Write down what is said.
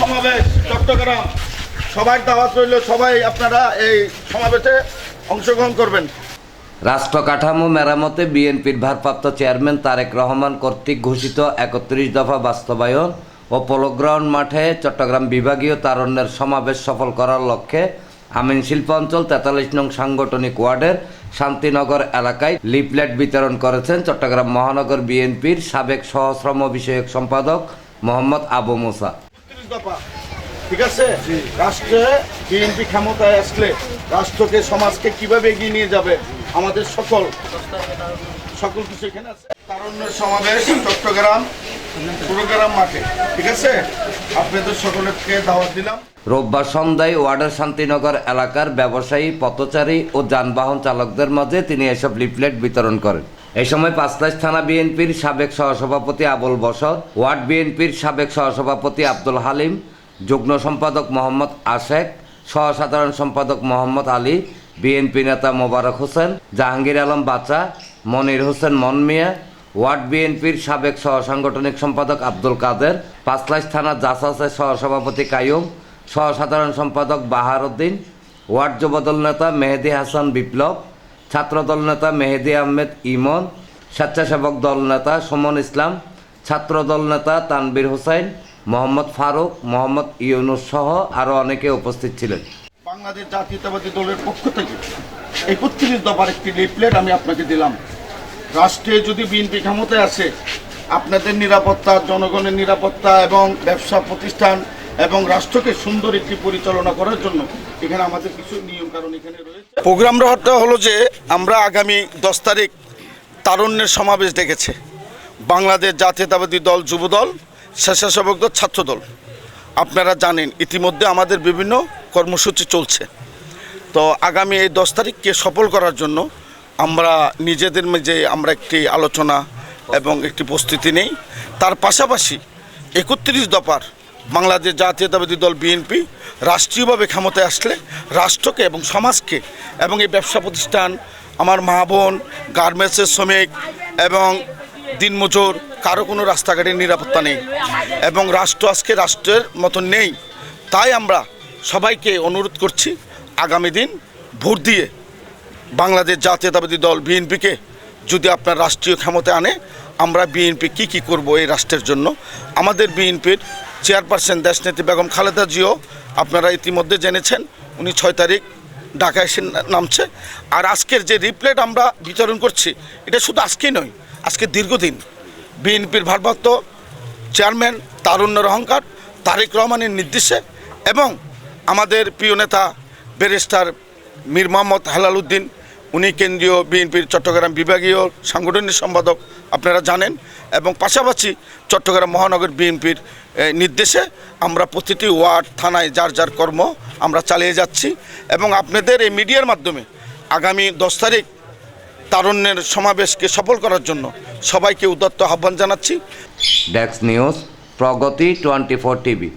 সমাবেশ, চট্টগ্রাম। সবাই দাওয়াত রইল, সবাই আপনারা এই সমাবেশে অংশগ্রহণ করবেন। রাষ্ট্র কাঠামো মেরামতে বিএনপির ভারপ্রাপ্ত চেয়ারম্যান তারেক রহমান কর্তৃক ঘোষিত একত্রিশ দফা বাস্তবায়ন ও পোলোগ্রাউন্ড মাঠে চট্টগ্রাম বিভাগীয় তারণ্যের সমাবেশ সফল করার লক্ষ্যে আমিন শিল্প অঞ্চল তেতাল্লিশ নং সাংগঠনিক ওয়ার্ডের শান্তিনগর এলাকায় লিফলেট বিতরণ করেছেন চট্টগ্রাম মহানগর বিএনপির সাবেক সহশ্রম বিষয়ক সম্পাদক মোহাম্মদ আবু মুসা। ঠিক আছে? রাষ্ট্রে বিএনপি ক্ষমতায় আসলে রাষ্ট্রকে, সমাজকে কীভাবে এগিয়ে নিয়ে যাবে আমাদের সকল? সকল কিছু এখানে আছে। তারুণ্যের সমাবেশ, চট্টগ্রাম প্রোগ্রাম মাঠে। ঠিক আছে? আপনাদের সকলকে দাওয়াত দিলাম। রোববার সন্ধ্যায় ওয়ার্ডের শান্তিনগর এলাকার ব্যবসায়ী, পথচারী ও যানবাহন চালকদের মাঝে তিনি এসব লিফলেট বিতরণ করেন। এই সময় পাঁচলাইশ থানা বিএনপির সাবেক সহসভাপতি আবুল বসর ওয়ার্ড বিএনপির সাবেক সহসভাপতি আব্দুল হালিম, যুগ্ম সম্পাদক মোহাম্মদ আশেক, সহসাধারণ সম্পাদক মোহাম্মদ আলী, বিএনপি নেতা মোবারক হোসেন, জাহাঙ্গীর আলম বাচা মনির হোসেন মনমিয়া, ওয়ার্ড বিএনপির সাবেক সহসাংগঠনিক সম্পাদক আব্দুল কাদের, পাঁচলাইশ থানা জাসাসের সহসভাপতি কায়ুম সহসাধারণ সম্পাদক বাহার উদ্দিন ওয়ার্ড যুবদল নেতা মেহেদি হাসান বিপ্লব ছাত্রদল নেতা মেহেদি আহমেদ ইমন, স্বেচ্ছাসেবক দল নেতা সুমন ইসলাম, ছাত্রদল নেতা তানবির হোসেন, মোহাম্মদ ফারুক, মোহাম্মদ ইউনুস সহ আরও অনেকে উপস্থিত ছিলেন। বাংলাদেশ জাতীয়তাবাদী দলের পক্ষ থেকে একত্রিশ দফার একটি লিফলেট আমি আপনাকে দিলাম। রাষ্ট্রে যদি বিএনপি ক্ষমতায় আসে, আপনাদের নিরাপত্তা, জনগণের নিরাপত্তা এবং ব্যবসা প্রতিষ্ঠান এবং রাষ্ট্রকে সুন্দর একটি পরিচালনা করার জন্য এখানে আমাদের কিছু নিয়ম কারণ এখানে রয়েছে। প্রোগ্রামটা হলো যে আমরা আগামী দশ তারিখ তারুণ্যের সমাবেশ ডেকেছে। বাংলাদেশ জাতীয়তাবাদী দল, যুবদল, স্বেচ্ছাসেবক দল, ছাত্রদল। আপনারা জানেন, ইতিমধ্যে আমাদের বিভিন্ন কর্মসূচি চলছে। তো আগামী এই দশ তারিখকে সফল করার জন্য আমরা নিজেদের মাঝে আমরা একটি আলোচনা এবং একটি প্রস্তুতি নেই। তার পাশাপাশি একত্রিশ দফার বাংলাদেশ জাতীয়তাবাদী দল বিএনপি রাষ্ট্রীয়ভাবে ক্ষমতায় আসলে রাষ্ট্রকে এবং সমাজকে এবং এই ব্যবসা প্রতিষ্ঠান, আমার মা বোন, গার্মেন্টসের শ্রমিক এবং দিনমজুর, কারও কোনো রাস্তাঘাটের নিরাপত্তা নেই। এবং রাষ্ট্র আজকে রাষ্ট্রের মতো নেই। তাই আমরা সবাইকে অনুরোধ করছি, আগামী দিন ভোট দিয়ে বাংলাদেশ জাতীয়তাবাদী দল বিএনপিকে যদি আপনার রাষ্ট্রীয় ক্ষমতায় আনে, আমরা বিএনপি কি কি করব এই রাষ্ট্রের জন্য? আমাদের বিএনপির চেয়ারপারসন দেশনেত্রী বেগম খালেদা জিও, আপনারা ইতিমধ্যে জেনেছেন, উনি ছয় তারিখ ঢাকায় এসে নামছে। আর আজকের যে রিপ্লেট আমরা বিতরণ করছি, এটা শুধু আজকেই নয়, আজকে দীর্ঘদিন। বিএনপির ভারপ্রাপ্ত চেয়ারম্যান তারুণ্যের অহংকার তারেক রহমানের নির্দেশে এবং আমাদের প্রিয় নেতা ব্যারিস্টার মীর মোহাম্মদ হেলাল উদ্দিন, উনি কেন্দ্রীয় বিএনপির চট্টগ্রাম বিভাগীয় সাংগঠনিক সম্পাদক আপনারা জানেন এবং পাশাপাশি চট্টগ্রাম মহানগর বিএনপির নির্দেশে আমরা প্রতিটি ওয়ার্ড, থানায় যার যার কর্ম আমরা চালিয়ে যাচ্ছি এবং আপনাদের এই মিডিয়ার মাধ্যমে আগামী দশ তারিখ তারুণ্যের সমাবেশকে সফল করার জন্য সবাইকে উদ্যত্ত আহ্বান জানাচ্ছি। Desk news Pragati twenty four TV